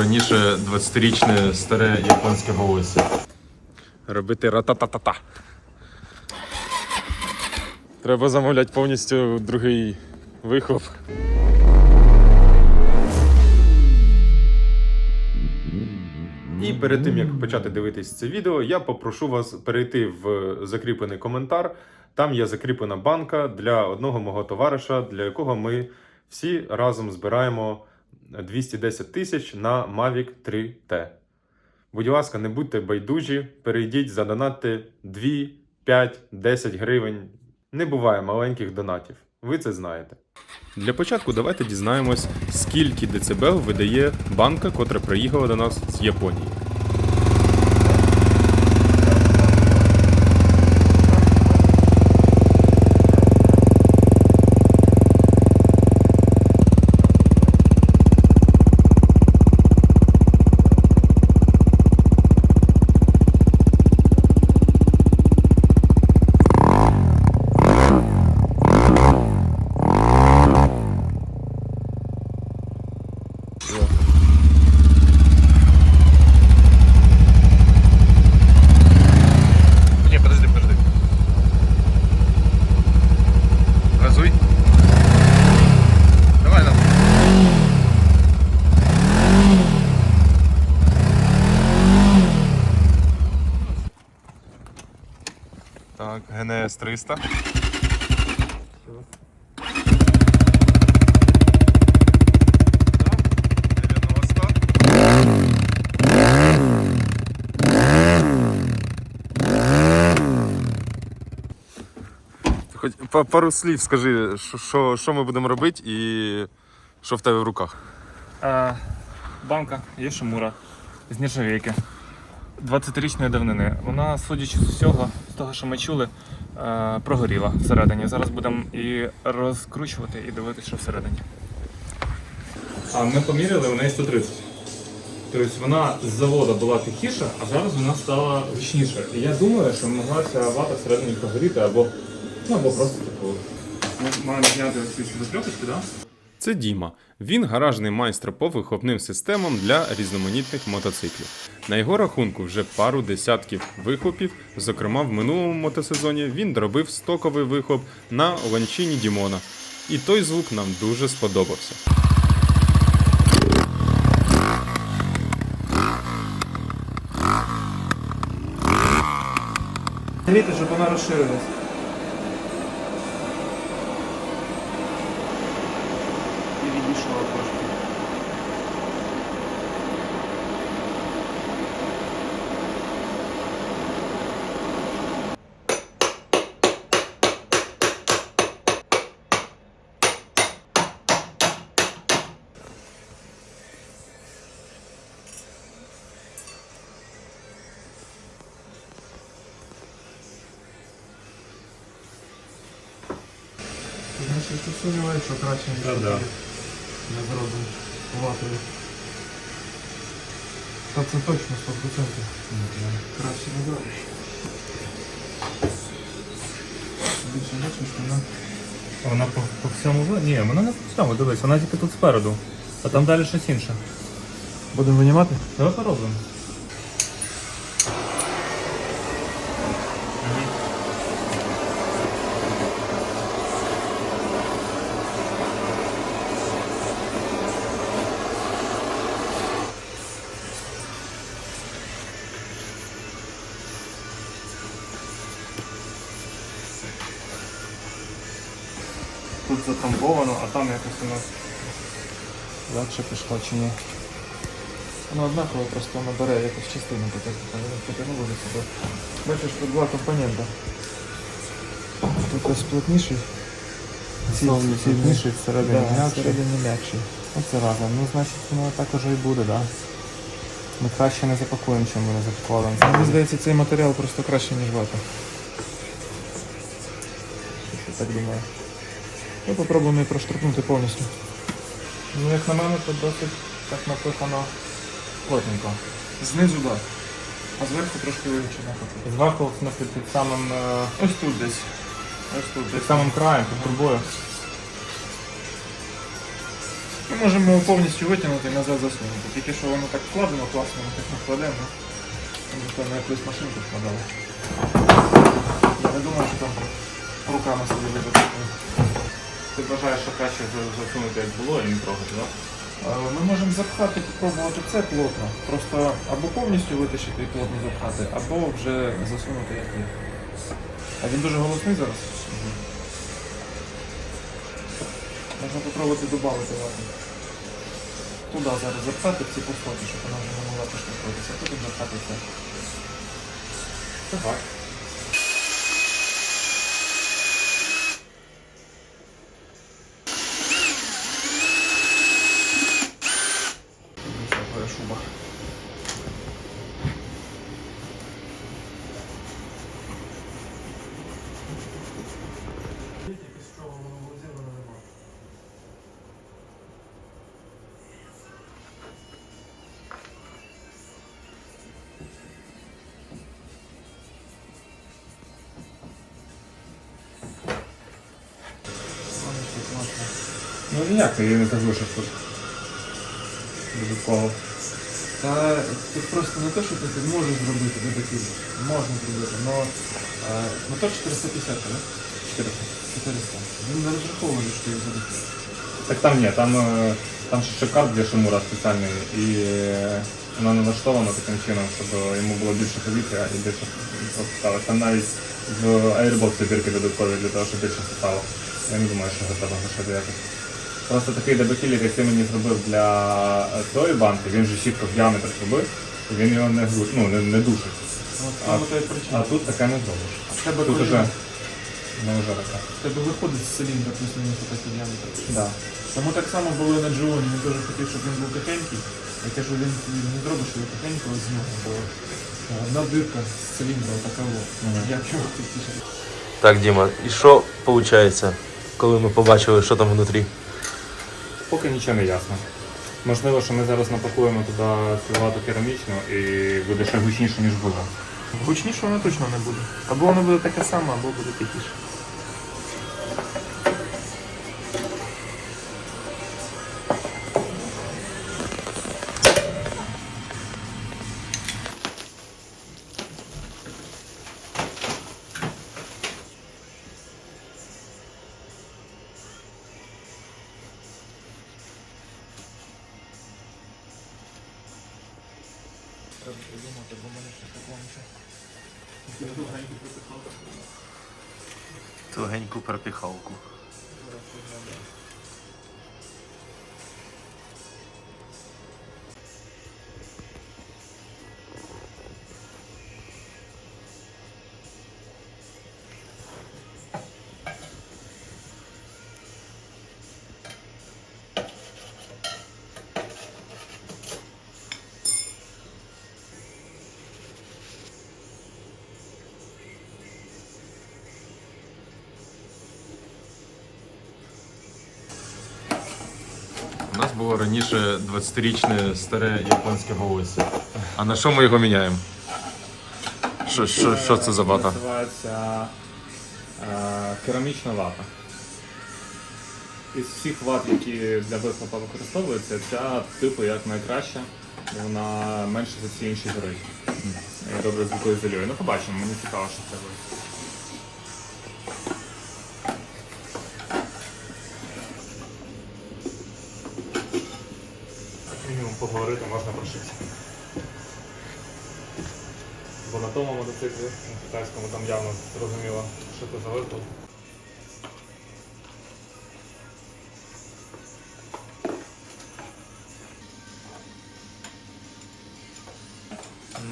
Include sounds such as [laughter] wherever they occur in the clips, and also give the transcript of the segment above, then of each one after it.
раніше 20-річне старе японське волосся. Робити ратататата. Треба замовляти повністю другий вихоп. І перед тим як почати дивитись це відео, я попрошу вас перейти в закріплений коментар. Там є закріплена банка для одного мого товариша, для якого ми всі разом збираємо 210 тисяч на Mavic 3T. Будь ласка, не будьте байдужі, перейдіть, задонатьте 2, 5, 10 гривень. Не буває маленьких донатів. Ви це знаєте. Для початку давайте дізнаємось, скільки децибел видає банка, котра приїхала до нас з Японії. Не, подожди, подожди. Газуй. Давай нам. Так, ГНС 300. Хоч пару слів скажи, що- ми будемо робити і що в тебе в руках. Е, банка Єшимура з нержавійки 20-річної давнини. Вона, судячи з усього, з того, що ми чули, прогоріла всередині. Зараз будемо і розкручувати і дивитися, що всередині. А ми поміряли, у неї 130. Тобто вона з заводу була тихіша, а зараз вона стала гучніша. І я думаю, що могла ця вата всередині прогоріти або, ну, або просто таку. Ми маємо зняти ці закльопочки, так? Це Діма. Він гаражний майстер по вихлопним системам для різноманітних мотоциклів. На його рахунку вже пару десятків вихлопів. Зокрема, в минулому мотосезоні він доробив стоковий вихлоп на ланчині Дімона. І той звук нам дуже сподобався. Дивіться, щоб вона розширилась. Відійшла трошки. Значить, ти сумніваєш, що краще Да, да. Не зразу ватою. Та це точно 100%. Краще не зробиш. Більше бачиш, вона Вона по, по всьому ви- Ні, вона не по всьому, дивись, вона тільки тут спереду. А там далі щось інше. Будемо винімати? Давай поробимо. Тут затрамбовано, а там якось у нас Легше пішло чи ні? Воно однаково просто набере якусь частину потягнуло за себе. Бачиш, тут два компонента. Тут ось плотніший. Ці, ці всередині да, м'якший. всередині м'якший. Оце разом. Ну, значить, воно так уже і буде, так? Да? Ми краще не запакуємо, чим ми не запакували. Мені здається, цей матеріал просто краще, ніж вата. Я так думаю. Ну, попробуємо її проштрикнути повністю. Ну, як на мене, то досить так напихано плотненько. Знизу так. А зверху трошки наприклад. Зверху, в смысле, під самим, е, Ось тут десь. Ось тут під десь. самим краєм, під трубою. Ми можемо його повністю витягнути і назад засунути. Тільки що воно так вкладено класно, ми так не вкладемо. Напевно, якусь машинку вкладали. Я не думаю, що там руками собі вибити. Ти вважаєш, що краще за- засунути як було і не трогати, так? Е, Ми можемо запхати, попробувати це плотно. Просто або повністю витащити і плотно запхати, або вже засунути як є. А він дуже голосний зараз. Можна попробувати додати вату. Туди зараз запхати ці пустоти, щоб вона вже не могла поштовхуватися, а потім запхати це. Давай. Ну як ти її не заглушиш тут? Додатково. Та тут просто не те, що ти можеш зробити дебатів. Можна зробити, але мотор 450, так? 400. 400. Він не розрахований, що його задати. Так там ні, там, е, там ще шикар для Шимура спеціальний і е, воно налаштовано таким чином, щоб йому було більше повітря і більше пропускалось. Там навіть в Airbox бірки додаткові для того, щоб більше стало. Я не думаю, що треба лишити якось. Просто такий дебатілер, як ти мені зробив для е, тої банки, він же чітко в діаметр зробив, і він його не, гру- ну, не, не душить. От А- то А тут таке не зробиш. В тебе Тут уже не вже таке. в тебе виходить з циліндра плюс-мінус такий діаметр. Да. Тому так само було і на Джоні, він теж хотів, щоб він був тихенький. Я кажу, він, він не зробиш його тихенького з нього, бо е, одна дирка з циліндра така во. Як його тихіше. Так, Діма, і що виходить, коли ми побачили, що там внутрі? Поки нічого не ясно. Можливо, що ми зараз напакуємо туди цю вату керамічну і буде ще гучніше, ніж було. Гучніше воно точно не буде. Або воно буде таке саме, або буде тихіше. Тугеньку пропіхалку. У нас було раніше 20-річне старе японське волосся. А на що ми його міняємо? Що, що, що це за вата? Називається е, керамічна вата. Із всіх ват, які для вихлопа використовуються, ця типу як найкраща, вона менше за всі інші горить. І добре звукоізолює. Ну побачимо, мені цікаво, що це буде. Поговорити можна про щось. Бо на тому мотоциклі, на китайському, там явно зрозуміло, що це за вихлоп.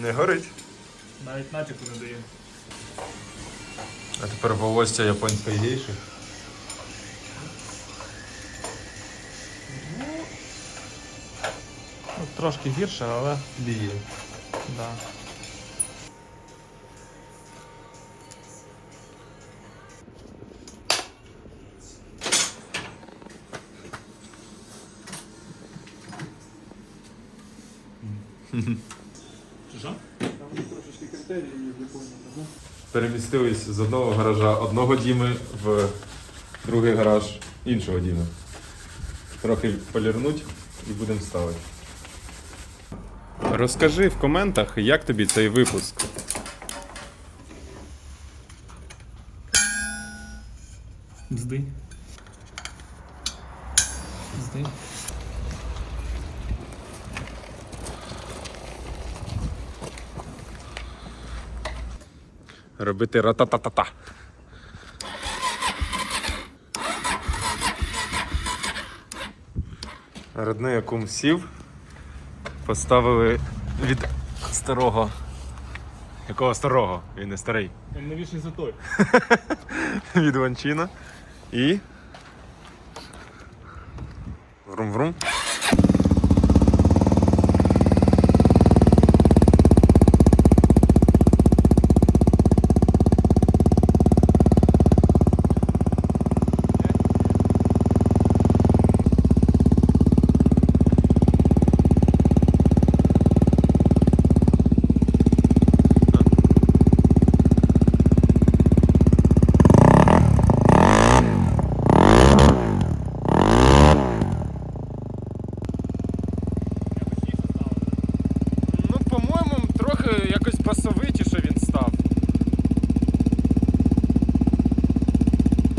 Не горить. Навіть натяку не дає. А тепер волосся японської гейші. Трошки гірше, але Діє. да. Що? Там трошечки критерії є в Перемістились з одного гаража одного Діми в другий гараж іншого Діми. трохи полірнуть і будемо ставити. Розкажи в коментах, як тобі цей випуск. Бзди. Бзди. Робити ратататата. Родний акум сів. Поставили від старого. Якого старого? Він не старий. Він новіший за той. [laughs] від Ванчина. І. Врум-врум. Ну, по-моєму, трохи якось басовитіше він став.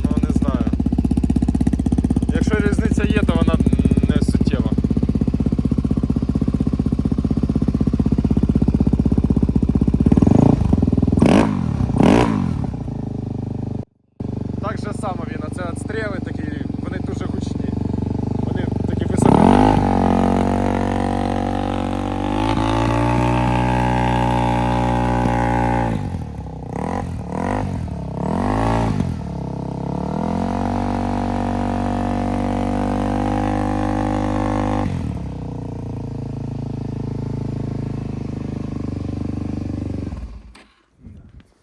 Ну, не знаю. Якщо різниця є, то вона не суттєва. Так же само він, а це відстріли такі, вони дуже гучні. Вони такі високі.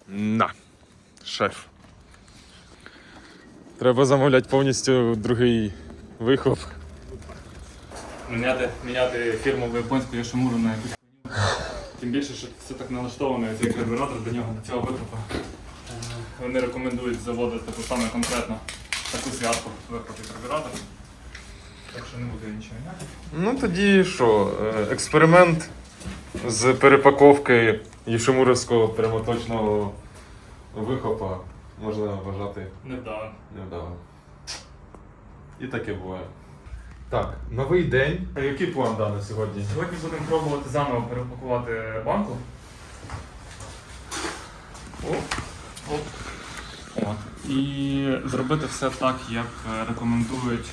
На, шеф. Треба замовляти повністю другий вихоп. Міняти, міняти фірмову японську Яшимуру на якусь. Тим більше, що все так налаштовано, цей карбюратор до нього, до цього вихопу. Е, Вони рекомендують заводити таку саме конкретно таку зв'язку вихопі карбюратора. Так що не буде нічого міняти. Ну тоді що, е, експеримент з перепаковки Єшимуровського прямоточного вихопа можна вважати невдалим. невдалим. І таке буває. Так, новий день. А який план дане сьогодні? Сьогодні будемо пробувати заново перепакувати банку. Оп, оп. О. І зробити все так, як е, рекомендують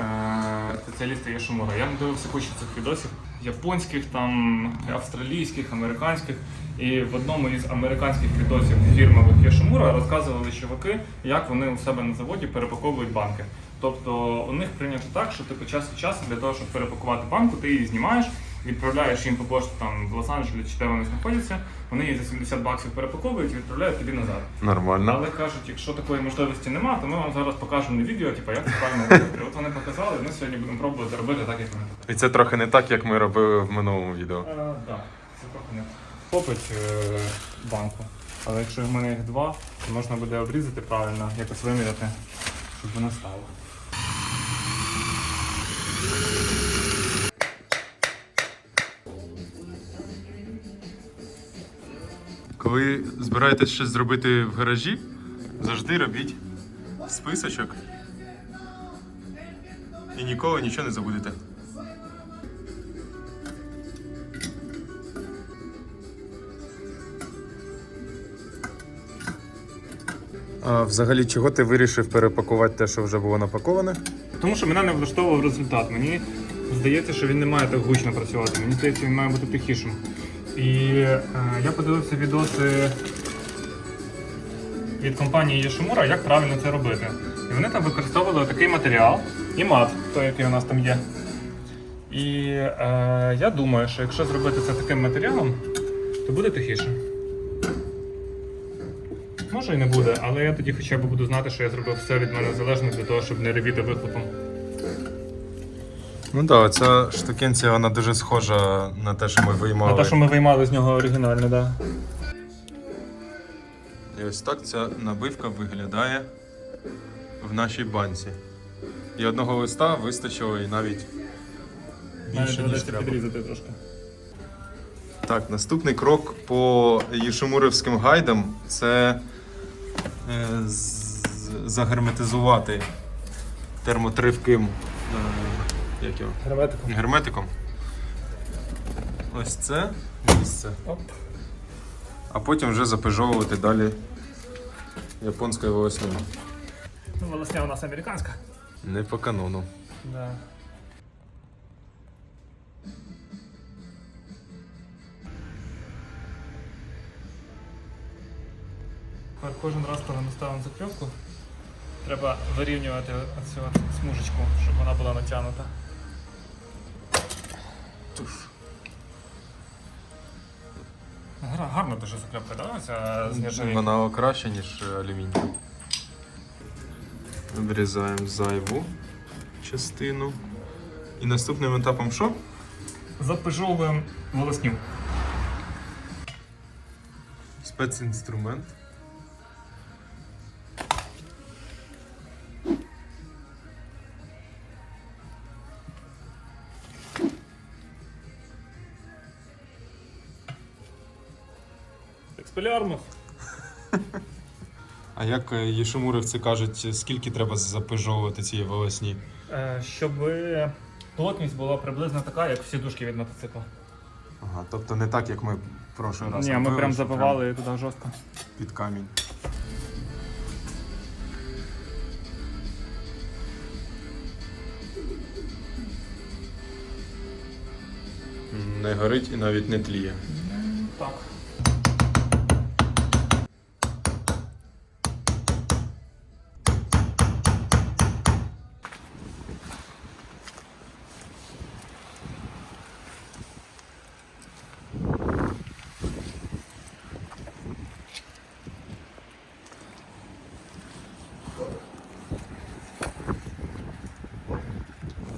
е, спеціалісти Яшимура. Я дивився кучу цих відосів японських, там, австралійських, американських. І в одному із американських відосів фірмових Яшимура розказували чуваки, як вони у себе на заводі перепаковують банки. Тобто у них прийнято так, що типу час від часу для того, щоб перепакувати банку, ти її знімаєш, відправляєш їм по пошту там в Лос-Анджелесі чи де вони знаходяться. Вони її за 70 баксів перепаковують і відправляють тобі назад. Нормально. Але кажуть, якщо такої можливості немає, то ми вам зараз покажемо на відео, типу, як це правильно робити. От вони показали, і ми сьогодні будемо пробувати робити так, як показали. І це трохи не так, як ми робили в минулому відео. Так, це трохи не попить е, банку. Але якщо в мене їх два, то можна буде обрізати правильно, якось виміряти, щоб вона стала. Коли збираєтесь щось зробити в гаражі, завжди робіть списочок. І ніколи нічого не забудете. А взагалі, чого ти вирішив перепакувати те, що вже було напаковане? Тому що мене не влаштовував результат. Мені здається, що він не має так гучно працювати. Мені здається, він має бути тихішим. І е, я подивився відоси від компанії Yeshimura, як правильно це робити. І вони там використовували такий матеріал і мат, той, який у нас там є. І е, я думаю, що якщо зробити це таким матеріалом, то буде тихіше. Може і не буде, але я тоді хоча б буду знати, що я зробив все від мене залежне для того, щоб не ревіти вихлопом. Ну так, ця штукенція вона дуже схожа на те, що ми виймали. А те, що ми виймали з нього оригінальне, так. Да. І ось так ця набивка виглядає в нашій банці. І одного листа вистачило і навіть більше, ніж треба. підрізати трошки. Так, наступний крок по Єшимурівським гайдам це е, загерметизувати термотривким е, як його? Герметиком. герметиком. Ось це місце. Оп. А потім вже запижовувати далі японською волосною. Ну, волосня у нас американська. Не по канону. Да. Тепер Кожен раз, коли ми ставимо закльопку, треба вирівнювати оцю смужечку, щоб вона була натягнута. Туш. Гра- Гарно дуже закльопка, да? Ця з нержавійки? Вона краще, ніж е, алюміній. Обрізаємо зайву частину. І наступним етапом що? Запижовуємо волосню. Спецінструмент. Експелярмус. А як е, кажуть, скільки треба запижовувати цієї волосні? Е, Щоб плотність була приблизно така, як всі дужки від мотоцикла. Ага, тобто не так, як ми в прошлий раз. Ні, ми робили, прям забивали туди жорстко. під камінь. Не горить і навіть не тліє. Так.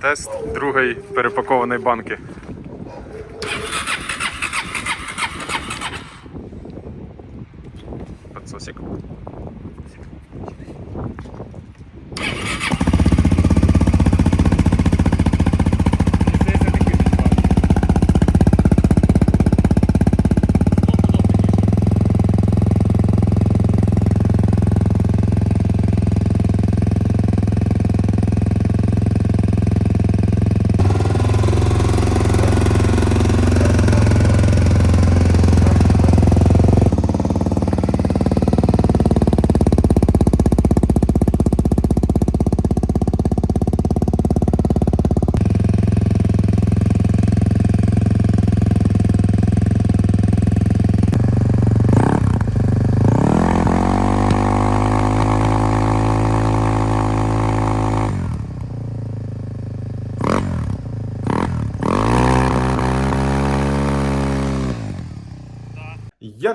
Тест другої перепакованої банки. Подсосик.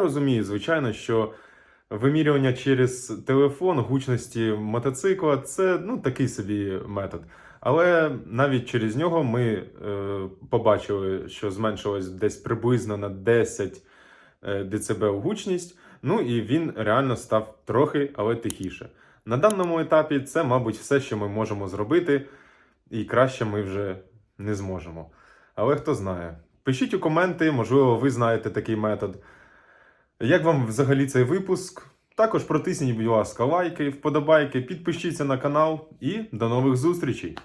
Розумію, звичайно, що вимірювання через телефон гучності мотоцикла це ну, такий собі метод. Але навіть через нього ми е, побачили, що зменшилось десь приблизно на 10 е, дБ гучність. Ну і він реально став трохи, але тихіше. На даному етапі це, мабуть, все, що ми можемо зробити, і краще ми вже не зможемо. Але хто знає. Пишіть у коменти, можливо, ви знаєте такий метод. Як вам взагалі цей випуск? Також протисніть, будь ласка, лайки, вподобайки, підпишіться на канал і до нових зустрічей!